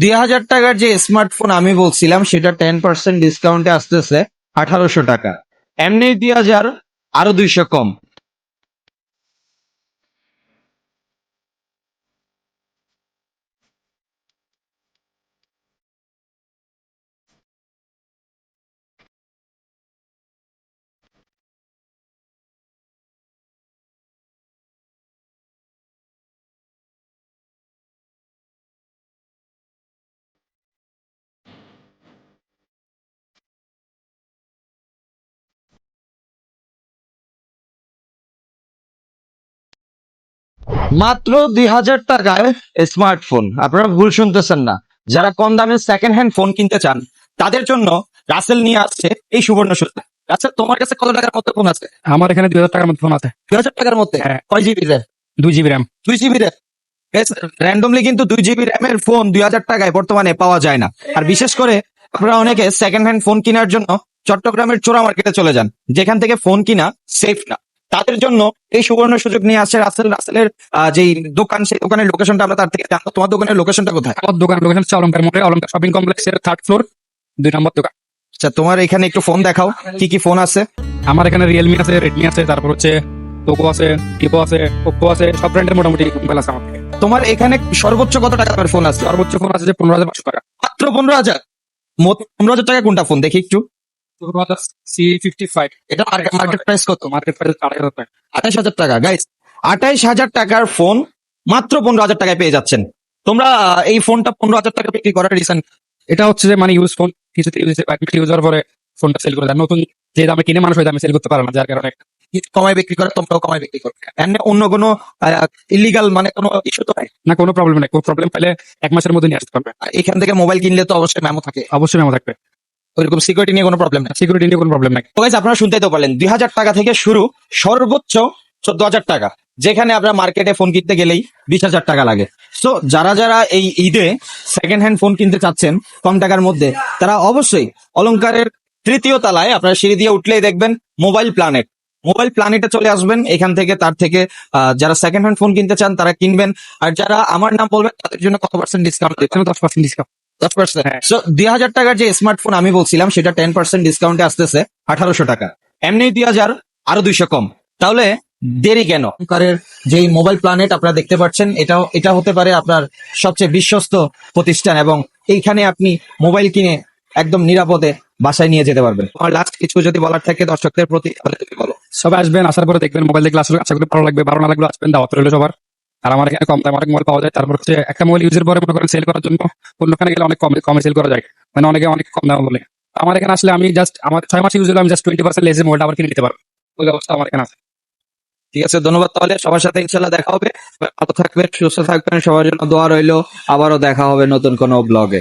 দুই হাজার টাকার যে স্মার্টফোন আমি বলছিলাম, সেটা টেন পার্সেন্ট ডিসকাউন্টে আসতেছে আঠারোশো টাকা। এমনি দুই হাজার আরও দুইশো কম। মাত্র দুই হাজার টাকায় স্মার্টফোন। আপনারা ভুল শুনতেছেন না। যারা কম দামে সেকেন্ড হ্যান্ড ফোন কিনতে চান তাদের জন্য রাসেল নিয়ে আসছে এই সুবর্ণ সুযোগ। রাসেল তোমার কাছে কত টাকার মতো ফোন আছে? আমার এখানে দুই হাজার টাকার মতো ফোন আছে। দুই হাজার টাকার মধ্যে? হ্যাঁ। কয় জিবি র্যাম দুই জিবি র্যাম দুই জিবি র্যাম র্যান্ডমলি কিন্তু দুই জিবি র্যামের ফোন দুই হাজার টাকায় বর্তমানে পাওয়া যায় না। আর বিশেষ করে আপনারা অনেকে সেকেন্ড হ্যান্ড ফোন কেনার জন্য চট্টগ্রামের চোরা মার্কেটে চলে যান। যেখান থেকে ফোন কিনা সেফ না। তাদের জন্য এই সুবর্ণ সুযোগ নিয়ে আসছে রাসেল রাসেলের যেই দোকান সেই দোকানের লোকেশনটা আমরা তার থেকে জানব। তোমার দোকানের লোকেশনটা কোথায়? আমার দোকান লোকেশন হচ্ছে অলঙ্কার মোড়ে অলঙ্কার শপিং কমপ্লেক্সের থার্ড ফ্লোর দুই নম্বর দোকান। আচ্ছা তোমার এখানে একটু ফোন দেখাও কি কি ফোন আছে? আমার এখানে রিয়েলমি আছে রেডমি আছে তারপর হচ্ছে পোকো আছে ভিভো আছে ওপো আছে সব ব্র্যান্ডের মোটামুটি মোবাইল আছে আমার তোমার এখানে সর্বোচ্চ কত টাকা দামের ফোন আছে? সর্বোচ্চ ফোন আছে যে পনেরো হাজার পাঁচশো টাকা। মাত্র পনেরো হাজার? পনেরো হাজার টাকা কোনটা ফোন দেখি একটু। সি ফিফটি ফাইভ এটা মার্কেট প্রাইস কত? মার্কেট প্রাইস আড়াই হাজার টাকা। আঠাইশ হাজার টাকা। গাইস আঠাইশ হাজার টাকার ফোন মাত্র পনেরো হাজার টাকায় পেয়ে যাচ্ছেন। তোমরা এই ফোনটা পনেরো হাজার টাকা বিক্রি করার রিসেন্ট এটা হচ্ছে যে মানে ইউজ ফোন কিছুতে ইউজ ইউজ হওয়ার পরে ফোনটা সেল করে দেয় নতুন যে দামে কিনে মানুষ ওই দামে সেল করতে পারে না যার কারণে কমায় বিক্রি করে তোমরাও কমায় বিক্রি করো। এমনি অন্য কোনো ইলিগাল মানে কোনো ইস্যু তো নাই? না কোনো প্রবলেম নেই। কোনো প্রবলেম পাইলে এক মাসের মধ্যে নিয়ে আসতে পারবে। আর এখান থেকে মোবাইল কিনলে তো অবশ্যই মেমো থাকে। অবশ্যই মেমো থাকবে। ওইরকম সিকিউরিটি নিয়ে কোনো প্রবলেম নেই। সিকিউরিটি নিয়ে কোনো প্রবলেম নাই। তো guys, আপনারা শুনতেই তো পারলেন দুই হাজার টাকা থেকে শুরু সর্বোচ্চ চোদ্দ হাজার টাকা যেখানে আপনার মার্কেটে ফোন কিনতে গেলেই বিশ হাজার টাকা লাগে। সো যারা যারা এই ঈদে সেকেন্ড হ্যান্ড ফোন কিনতে চাচ্ছেন কম টাকার মধ্যে তারা অবশ্যই অলংকারের তৃতীয় তালায় আপনারা সিঁড়ি দিয়ে উঠলেই দেখবেন মোবাইল প্ল্যানেট মোবাইল প্ল্যানেটে চলে আসবেন এখান থেকে তার থেকে যারা সেকেন্ড হ্যান্ড ফোন কিনতে চান তারা কিনবেন। আর যারা আমার নাম বলবেন তাদের জন্য কত পার্সেন্ট ডিসকাউন্ট এখানে দশ পার্সেন্ট ডিসকাউন্ট দশ পার্সেন্ট হ্যাঁ। সো দুই হাজার টাকার যে স্মার্টফোন আমি বলছিলাম সেটা টেন পার্সেন্ট ডিসকাউন্টে আসতেছে আঠারোশো টাকা। এমনি দুই হাজার আরও দুইশো কম। তাহলে দেরি কেন? কারের যেই মোবাইল প্ল্যানেট আপনারা দেখতে পাচ্ছেন এটাও এটা হতে পারে আপনার সবচেয়ে বিশ্বস্ত প্রতিষ্ঠান এবং এইখানে আপনি মোবাইল কিনে একদম নিরাপদে বাসায় নিয়ে যেতে পারবেন। আমার লাস্ট কিছু যদি বলার থাকে দর্শকদের প্রতি তাহলে তুমি বলো। সবাই আসবেন আসার পরে দেখবেন মোবাইল দেখলে আসলে আশা করি ভালো লাগবে ভালো না লাগলে আসবেন দাওয়াত রইল সবার। আর আমার এখানে কম দামে অনেক মোবাইল পাওয়া যায়। তারপর হচ্ছে একটা মোবাইল ইউজের পরে মনে করেন সেল করার জন্য অন্যখানে গেলে অনেক কমে কমে সেল করা যায়। মানে অনেকে অনেক কম দামে বলে। আমার এখানে আসলে আমি জাস্ট আমার ছয় মাস ইউজ হলে, আমি জাস্ট টোয়েন্টি পার্সেন্ট লেজে মোবাইলটা আবার কিনে নিতে পারব। ওই ব্যবস্থা আমার এখানে আছে। ঠিক আছে, ধন্যবাদ তাহলে। সবার সাথে ইনশাল্লাহ দেখা হবে। ভালো থাকবেন, সুস্থ থাকবেন। সবার জন্য দোয়া রইল। আবারও দেখা হবে নতুন কোনো ব্লগে